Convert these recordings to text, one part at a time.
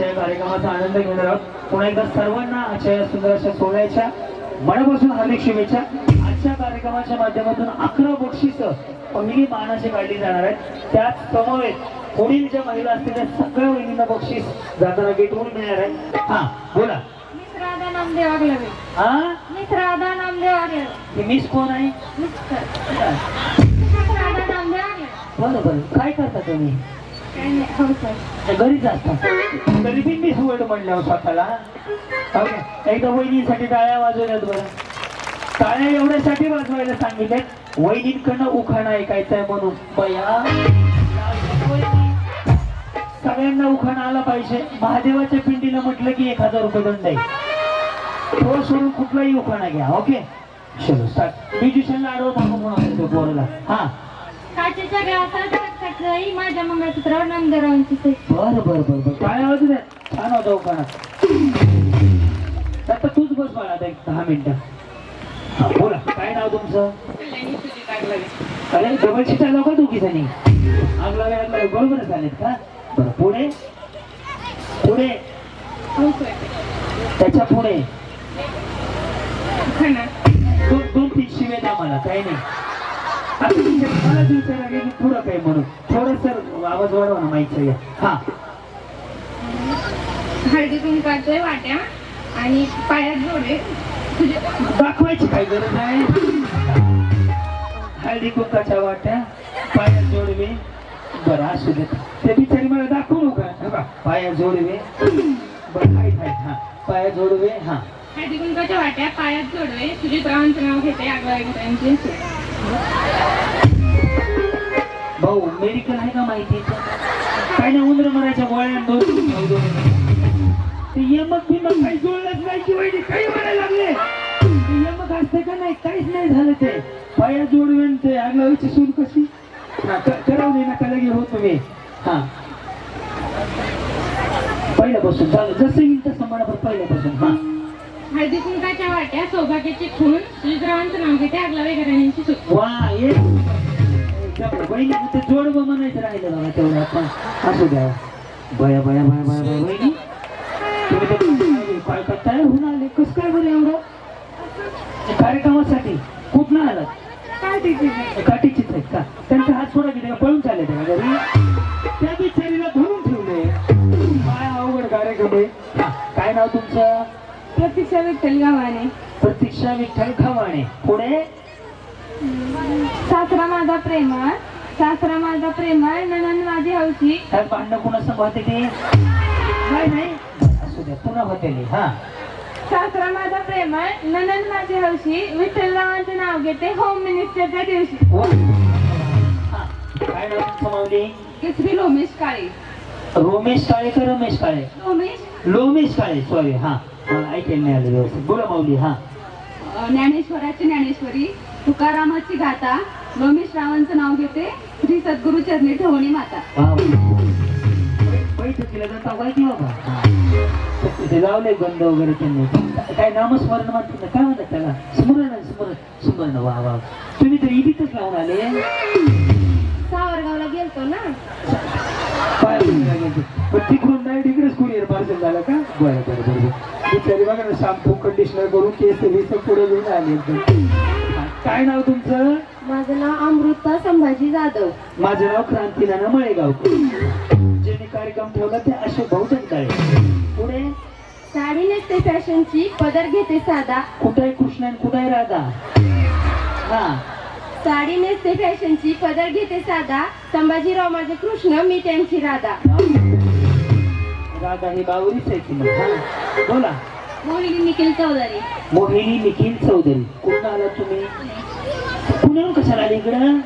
आजच्या या कार्यक्रमाचा आनंद घेणार आहोत. पुन्हा एकदा सर्वांना आजच्या या सुंदर अशा सोहळ्याच्या मनापासून हार्दिक शुभेच्छा. आजच्या कार्यक्रमाच्या माध्यमातून अकरा बक्षीस पहिली मानाची काढली जाणार आहेत. त्याच समवेत पुढील ज्या महिला असतील त्या सगळ्या महिलांना बक्षीस जाताना गेटवरून मिळणार आहे हा बोला. मिस राधा नामदेव आगलवे. हा? मिस राधा नामदेव आगलवे. ही मिस कोण आहे? Mister miss Radha Namdev Aglave. बरं बरं. काय करता तुम्ही? वाईफ घरीच असतात तरी बी मिस वर्ल्ड म्हणलं स्वतःला. हो? एकदा वहिनीसाठी टाळ्या वाजवल्यात बरं. टाळ्या एवढ्यासाठी वाजवायला सांगितले वहिनींकडनं उखाणा ऐकायचा आहे म्हणून. बया. सगळ्यांना उखाणा आला पाहिजे. महादेवाच्या पिंडीला म्हटलं की एक हजार रुपये दंड आहे. तो सोडून कुठलाही उखाणा घ्या ओके? चलो स्टार्ट म्युझिशियनला आडवं थांबू म्हणून हा. काचेच्या ग्लासात सकाळी माझ्या मंगळसूत्रावर नामदेवरावांची सही बर बर बर बर. काय आवाज द्या छान होता उखाणा आता तूच बस मला आता एक दहा मिनिटं. हा बोला काय नाव तुमचं? अरे डबल सीट आलो का दोघी जणी आगला वेळा बरोबर चालेल का? बरं पुढे? पुढे? त्याच्या पुढे? खना दोन दोन तीन शिवे द्या मला काही नाही. आता तुमच्या मला दिवसाला गेली थोडं म्हणून थोडं सर आवाज वाढवा ना माहिती घ्या हा हळदी कुंकाचे वाट्या आणि पायात जोडे तुझे दाखवायची काय गरज आहे हळदी कुंकाच्या वाट्या पायात जोडवे. बरं असू देत ते बिचारी मला दाखवू नका पाया जोडवे बरं काय हाय हा पाया जोडवे हा हळदी कुंकाच्या वाट्या पायात जोडवे सुजितरावांचं नाव घेते आगळावीरांची भाऊ मेडिकल आहे का माहिती काय नाही उंदर मरायच्या गोळ्या दोन ते यमक बिमक काही जुळलंच नाही की वहिनी काही म्हणायला लागले. यमक असते का नाही काहीच नाही झालं ते. पाया जोडवेन ते आगलावीची सून कशी? हा क- करवली ना लगे हो तुम्ही. हा. पहिल्यापासून चालू जसं येईल तसं म्हणा पहिल्यापासून हा. हळदी कुंकाच्या वाट्या सौभाग्याची खून सुजितरावांचं नाव घेते आगळावीरांची सुट वा ये. बहिणी ते जोड म्हणायचं राहिलं बघा तेवढं आपण. असू द्या. बया बया बया बया बया बहिणी. तुम्ही तर काय करताय होऊन आले. कस काय बरं एवढं? कार्यक्रमासाठी कुठं आलात? काठीचीच आहेत का? त्यांचा हात सोडा की पळून चालले त्या घरी. त्या बिचारीला धरून ठेवले. काय अवघड कार्यक्रम आहे. काय नाव तुमचं? प्रतीक्षा विठ्ठल गावाने प्रतीक्षा विठ्ठल खवाणे पुढे? सासरा माझा प्रेमळ. सासरा माझा प्रेमळ ननन माझी हौशी. त्यात भांडणं कुणासंग होते ते? नाही नाही. असू द्या पुन्हा होते ते. हा. सासरा माझा प्रेमळ ननन माझी हौशी. विठ्ठलरावांचे नाव घेते होम मिनिस्टरच्या दिवशी. वा. हा. काय नाव केसरी लोमेश काळे. रोमेश काळे का रमेश काळे. लोमेश? लोमेश काळे सॉरी हा. ऐकायला व्यवस्थित बोला माऊली हा ज्ञानेश्वराची ज्ञानेश्वरी तुकारामाची गाथा लोमेश रावांचं नाव घेते श्री सद्गुरु चरणी ठेवणी माता. बैठकीला जाता काय की बाबा हा. ते लावले गंध वगैरे त्यांनी काय नामस्मरण म्हणतात ना काय म्हणतात त्याला स्मरण स्मरण स्मरण वा वा तुम्ही तर इथेच लावून आले सावरगावला गेलतो ना. पण तिकडून नाही तिकडेच कुरिअर पार्सल झालं का? बरं बरं बरं बिचारी बघा ना शॅम्पू कंडिशनर करून केस वीस पुढे घेऊन आले काय नाव तुमचं? माझं नाव अमृता संभाजी जाधव. माझं नाव क्रांतीनाना मळेगाव. ज्यांनी कार्यक्रम ठेवला ते अशोक भाऊ जगदाळे पुढे? साडी नेसते फॅशनची पदर घेते साधा. कुठं कृष्ण कुठं राधा? हा. साडी नेसते फॅशनची पदर घेते साधा. संभाजीराव माझे कृष्ण मी त्यांची राधा. राधा ही बावरीच आहे की मग हा बोला. मोहिनी निखिल चौधरी. मोहिनी निखिल चौधरी. कुठं आला तुम्ही? पुण्याहून कशाला आले इकडं?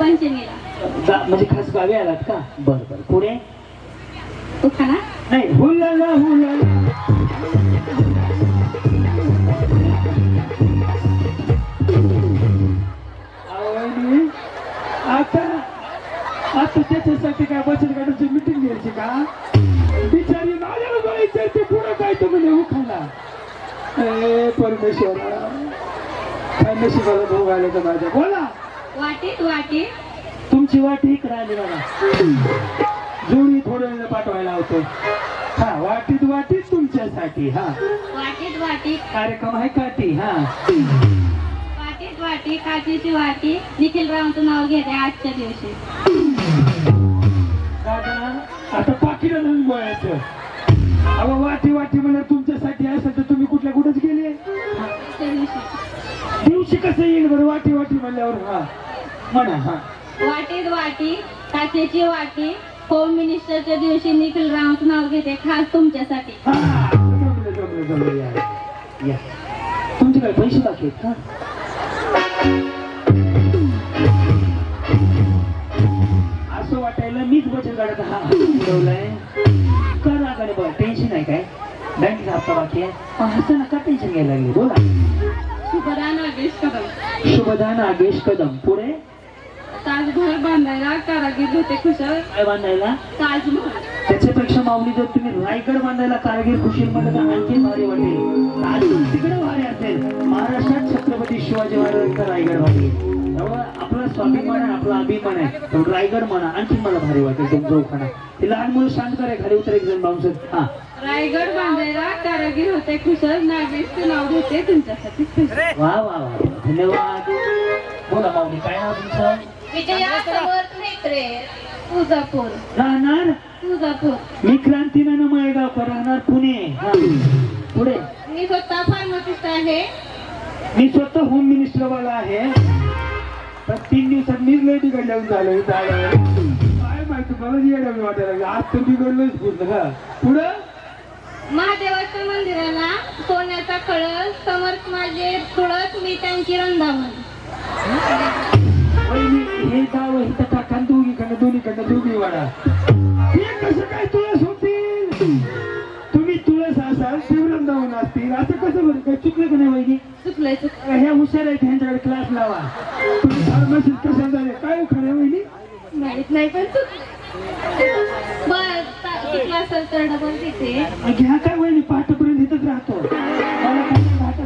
पंचमीला. गा- म्हणजे खास गावी आलात का? बरं बरं. उखाणा नाही हुलाला हुलाला ते काय बचत गटाची मिटिंग घ्यायची का? बिचारी माझ्याला जायचं ते पुढं काय तर म्हणे उखाला ए परमेश्वरा. काय नशिबाला भाऊ आले तर माझ्या. बोला. वाटीत वाटी. तुमची वाटी इकडे आली बघा. जोडी थोड्या वेळ पाठवायला होतो. हा वाटीत वाटीत तुमच्यासाठी हा. वाटीत वाटी. कार्यक्रम आहे काठी हा. वाटीत वाटी काचेची वाटी. निखिल रावांचं नाव घेते आजच्या दिवशी. दादा आता पाकिटं नाही बोलायचं अहो वाटी वाटी म्हणजे तुमच्यासाठी असेल तर तुम्ही कुठल्या कुठेच गेले? दिवशी कसं येईल बरं? वाटी वाटी म्हणल्यावर हा. म्हणा हा. वाटीत वाटी काचेची वाटी होम मिनिस्टरच्या दिवशी निखिल रावांचं नाव घेते खास तुमच्यासाठी. हा, जमलं, जमलं, जमलं, या. या. तुमचे काय पैसे आहेत का? वाटायला मीच बचत काढत हा ठेवलाय कर लागाने बघ टेन्शन आहे काय? बँकेचा हप्ता बाकी आहे. पण हसं नका टेन्शन घ्यायला लागले? बोला. शुभदा नागेश कदम. शुभदान आगेश कदम. पुढे? ताजमहल बांधायला कारागीर होते कुशल. काय बांधायला? ताजमहल. त्याच्यापेक्षा माऊली जर तुम्ही रायगड बांधायला कारगिल खुशील मध्ये तर आणखी भारी वाटेल. अजून तिकडे भारी असेल. महाराष्ट्रात छत्रपती शिवाजी महाराजांचा रायगड. त्यामुळे आपला स्वाभिमान आहे आपला अभिमान आहे. तर रायगड म्हणा आणखी मला भारी वाटेल तुमचं उखाणा. ते लहान मुलं शांत करे खाली उतर एक जण बाउन्सर. हा. रायगड बांधायला कारागीर होते कुशल नागेशचं नाव घेते तुमच्यासाठी. वा वा वा वा. धन्यवाद. बोला माऊली काय नाव तुमचं? विजया समर्थ नेत्रे तुळजापूर. राहणार? तुळजापूर मी क्रांतीनाना मळेगावकर राहणार पुणे. पुढे. मी स्वतः फार्मासिस्ट आहे. मी स्वतः होम मिनिस्टर वाला आहे. पण तीन दिवसात मीच लय बिघडल्या झालं. काय माहिती मला येडं वाटायला लागलं. आज तर बिघडलोच पूर्ण का पुढं? महादेवाच्या मंदिराला सोन्याचा कळस समर्थ माझे तुळस मी त्यांची रंधावण वहिनी हे हे तर टाका दोघीकडनं दोन्हीकडनं दोघी वाडा. हे कसं काय तुळस होतील? तुम्ही तुळस असाल शिवरंदावून असतील. असं कसं बरं? काय चुकलं का नाही वहिनी? चुकलंय ह्या हुशार आहेत ह्यांच्याकडे क्लास लावा. तुम्ही कसं झाले काय खरं वहिनी? माहीत नाही पण बस चुकलं असेल तर डबल तिथे. घ्या काय वहिनी? पहाटेपर्यंत इथंच राहतो. मला काय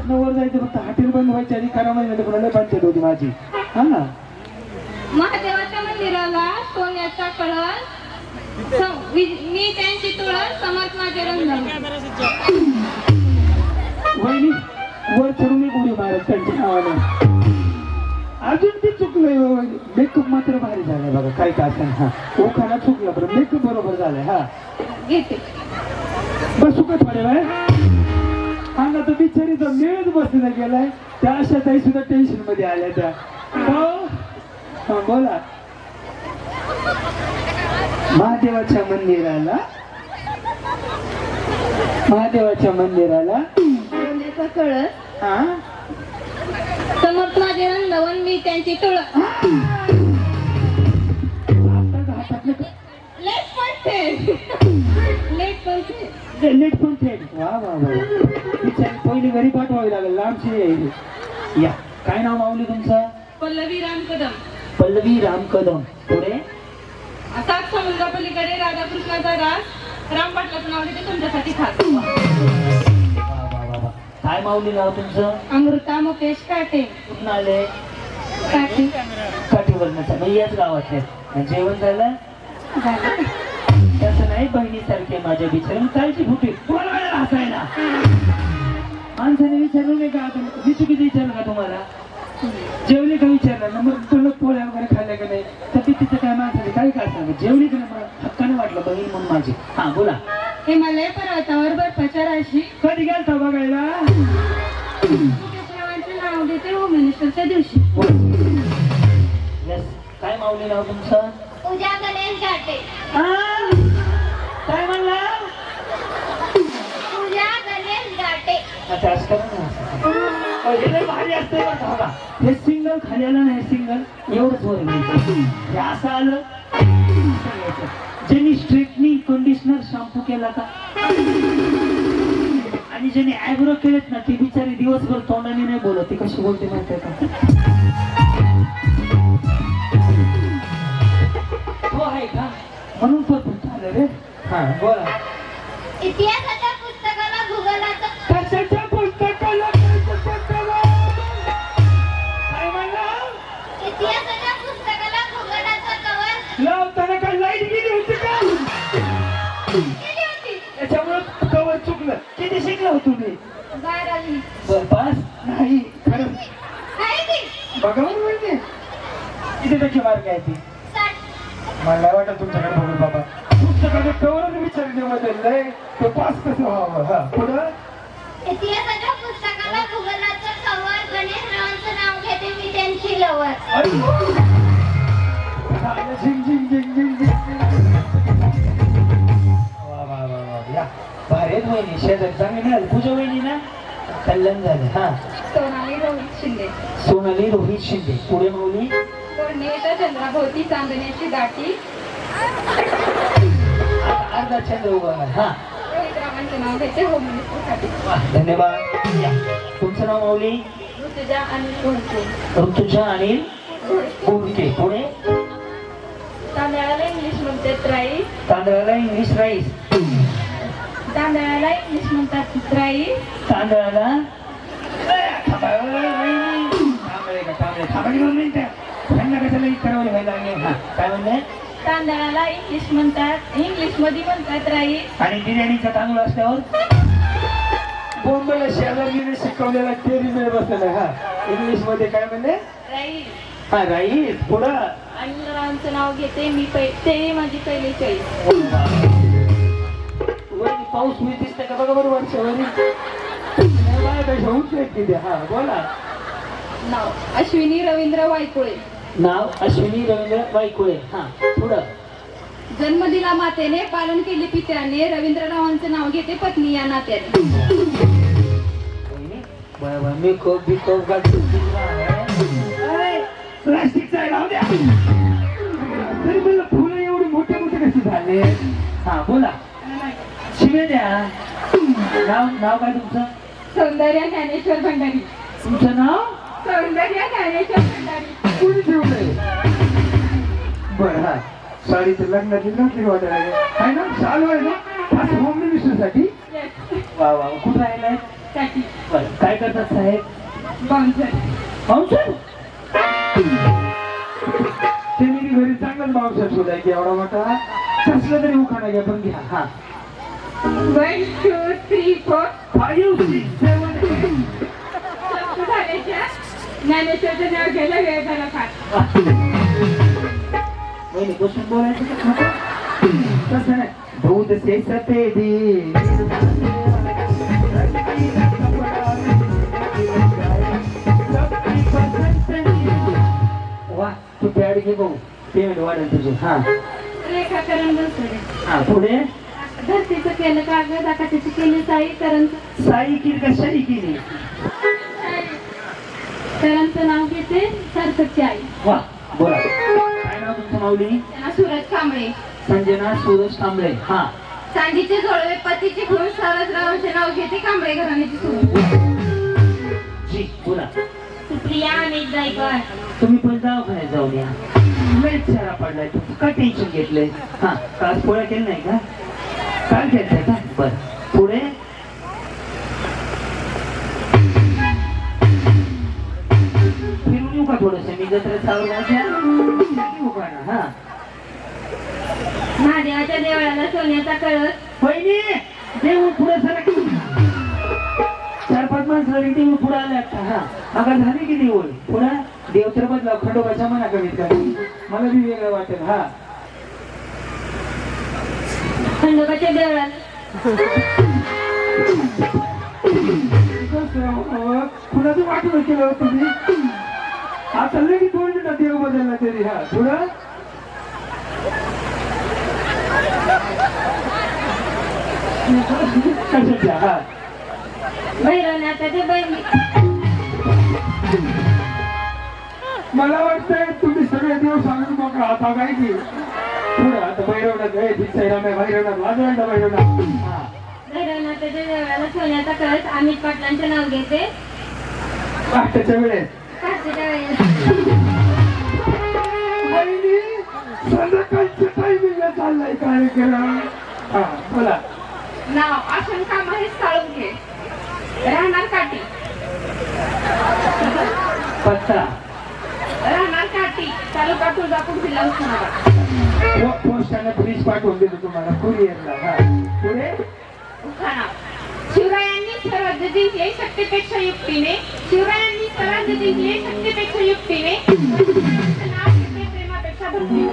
नवर जायचं फक्त हॉटेल बंद आधी करा म्हणजे कोणाला पंचायत होती माझी. हा महादेवाच्या मंदिराला सोन्याचा कळस मी त्यांची तुळस समर्थ माझे रंधावण वहिनी वर चढून एक उडी मारत त्यांच्या नावाने. अजून ते चुकलंय मेकअप मात्र भारी झालाय बघा काय का असं हा. ओखाना चुकला बरं मेकअप बरोबर झालाय हा. घेते. बसू का थोड्या वेळ हा. ना तर बिचारीचा मेळच बसला गेलाय. त्या अशा ताई सुद्धा टेन्शनमध्ये आल्या त्या. बोला. महादेवाच्या मंदिराला? महादेवाच्या मंदिराला? सोन्याचा कळस. हा? समर्थ माझे रंधावण मी त्यांची तुळस. आता लेट पण ते लेट पण ते ते लेट पण थेट वा वा वा पहिली घरी पाठवावी लागेल. लांबची आहे. या. काय नाव माऊली तुमचं? पल्लवी राम कदम. पल्लवी राम कदम. पुढे? सात समुद्रापलीकडे राधाकृष्णाचा रास राम पाटलाचं नाव घेते तुमच्यासाठी खास. काय माऊली नाव तुमचं? अमृता मुकेश काटे. कुठून आले? काटे काठीवरनं म्हणजे याच गावात आहे जेवण झालं? तसं नाही बहिणीसारखे माझ्या बिचारी. कायची फुटी तुम्हाला वेळ हसायला. माणसाने विचारलं नाही का मी चुकीचं विचारलं का तुम्हाला? जेवले का विचारलं? ना मग तुला पोळ्या वगैरे खाल्ल्या का नाही? तब्येतीचं काय? माणसाने काय काय सांगत जेवली का नाही मला हक्काने वाटलं बहीण म्हणून माझी. हा बोला. हिमालय पर्वतावर बर्फाच्या कधी गेलता बघायला? नाव घेते होम मिनिस्टरच्या दिवशी. Yes. काय माऊली नाव तुमचं? पूजा गणेश घाटे? काय म्हणला? पूजा गणेश घाटे. अच्छा असं करा हे भारी. हे सिंगल खाली आलं ना हे सिंगल एवढंच वर. हे असं आलं. ज्यांनी स्ट्रेटनिंग कंडिशनर शॅम्पू केला का? आणि ज्यांनी आयब्रो केलेत ना ती बिचारी दिवसभर तोंडाने नाही बोलत ती कशी बोलते माहिती का? हो आहे का? म्हणून तुमचा आलं रे. हा बोला. इतिहासाच्या पुस्तकाला भूगोलाचं मार्क आहे ती? मला वाटत तुमच्याकडे बघून बाबा. पुस्तकाचं कवरच विचारले बदललंय तो पास कसं व्हावं? हा पुढं? इतिहासाच्या पुस्तकाला भूगोलाचं कवर गणेश रावांचं नाव घेते मी त्यांची लवर आई. झालं झिंग झिंग झिंग झिंग झिंग वा वा वा वा या. भारी वहिनी. शेजारी चांगली मिळाली. पूजा वहिनी ना? कल्याण झालं. हा. सोनाली रोहित शिंदे. सोनाली रोहित शिंदे. पुढे माऊली? कोणेच्या चंद्राभोवती चांदण्याची दाटी अर्धा चंद्र उभा आहे. हा रोहित रावांचे नाव घेते होम मिनिस्टरसाठी वा, धन्यवाद या. तुमचं नाव माऊली ऋतुजा आणि कोणते ऋतुजा अनिल बोरके पुढे तांदळाला इंग्लिश म्हणतात राईस तांदळाला इंग्लिश राईस तांदळाला इंग्लिश म्हणतात राईस तांदळाला थांबा, ओ, वहिनी. का. थांबा की दोन मिनिटं. ह्यांना कशाला इतकं व्हायला लागले? हा, काय म्हणले तांदळाला इंग्लिश म्हणतात इंग्लिशमध्ये म्हणतात राईस आणि बिर्याणीचा तांदूळ असल्यावर बोंबेला शेजारीने शिकवलेला तेरी मिळ बसलेला हा इंग्लिशमध्ये काय म्हणले राईस हा राईस पुढं अनिल रावांचं नाव घेते मी पै ते माझी पहिली चॉईस वहिनी पाऊस मी दिसते का बघा बरं वर्ष वहिनी हा बोला नाव अश्विनी रवींद्र वायकुळे नाव अश्विनी रवींद्र वायकुळे. हा पुढं. जन्म दिला मातेने पालन केले पित्याने. रवींद्ररावांचं नाव घेते पत्नी या नात्याने. बरोबर मी खूप बी खूप प्लास्टिकचा आहे, राहू द्या. तरी मला फुलं एवढी मोठे मोठे कशी झाले? हा बोला. शिवे द्या. नाव नाव काय तुमचं? सौंदर्य ज्ञानेश्वर भंडारी. तुमचं नाव? सौंदर्य ज्ञानेश्वर भंडारी. कुणी ठेवलंय बरं हा. साडीचं लग्नाची नोकरी वाटायला. आहे ना? चालू आहे ना? खास होम मिनिस्टरसाठी वा वा. कुठं राहिलाय बरं. काय करतात साहेब? बाउन्सर. बाउन्सर? त्यांनी घरी चांगलाच बाउन्सर शोधाय की एवढा मोठा? कसलं तरी उखाणा घ्या पण घ्या. हा. One two three four five six seven ज्ञानेश्वरचं नाव घ्यायला वेळ झाला फार. वहिनी बसून बोलायचं का? नको? तसं नाही. दूध से सफेदी वा तू पॅड घे भाऊ पेमेंट वाढेल तुझे. हा. रेखाकरण बनसोडे हा पुढे? धरतीचं केलं कागद आकाशाची केली साई करणचं साई किरी का शाई किरी करणचं नाव घेते सरस्वती आई वा बोला. काय नाव तुमचं माऊली? त्यांना सूरज कांबळे. संजना सूरज कांबळे. हा. चांदीचे जोडवे पतीचे खून सरसरावांचे नाव घेते कांबळे घराण्याची सून जी बोला. सुप्रिया अनेक गायकवाड तुम्ही पण दवाखान्यात जाऊन या? लय चारा पडलाय. तू काय टेन्शन घेतलंय? हा काल पोळ्या केलं नाही का? काल केलं का? बर. पुढे? थोडस मी का ना हा महादेवाच्या देवळाला सोन्याचा कळस. वहिनी देऊळ पुढे सरक चार पाच माणसं देऊळ पुढे आले आता हा. अगं झाली की देऊळ? पुढे? देव तर बदला खंडोबाच्या मना कमीत कमी मला बी वेगळं वाटेल हा. खंडोबाच्या देवळाला. कुणाचं वाटलं केलं हो तुम्ही आता लगेच दोन मिनिटात देव बदलला तरी हा. पुढं? कशाच्या हा? भैरवनाथाच्या बहिणी मला वाटतंय तुम्ही सगळे देव सांगून मोकळा आता काय की? पुढं आता भैरवनाथ हे दिसायला नाही भैरवनाथ वाजवायला भैरवनाथ. हा. भैरवनाथाच्या देवळाला सोन्याचा कळस अमित पाटलांचे नाव घेते. पहाटेच्या वेळेस. चाललाय कार्यक्रम हा बोला नाव आशंका महेश साळुंखे राहणार काठी पत्ता राहणार काठी तालुका तुळजापूर जिल्हा उस्मानाबाद पोस्टाने पोलीस पाठवून देतो तुम्हाला कुरिअरला हा पुढे शिवरायांनी सर्व जिंकले शक्तीपेक्षा युक्तीने. शिवरायांनी स्वराज्य जिंकले शक्तीपेक्षा युक्तीने नाव घेतले प्रेमापेक्षा भक्तीने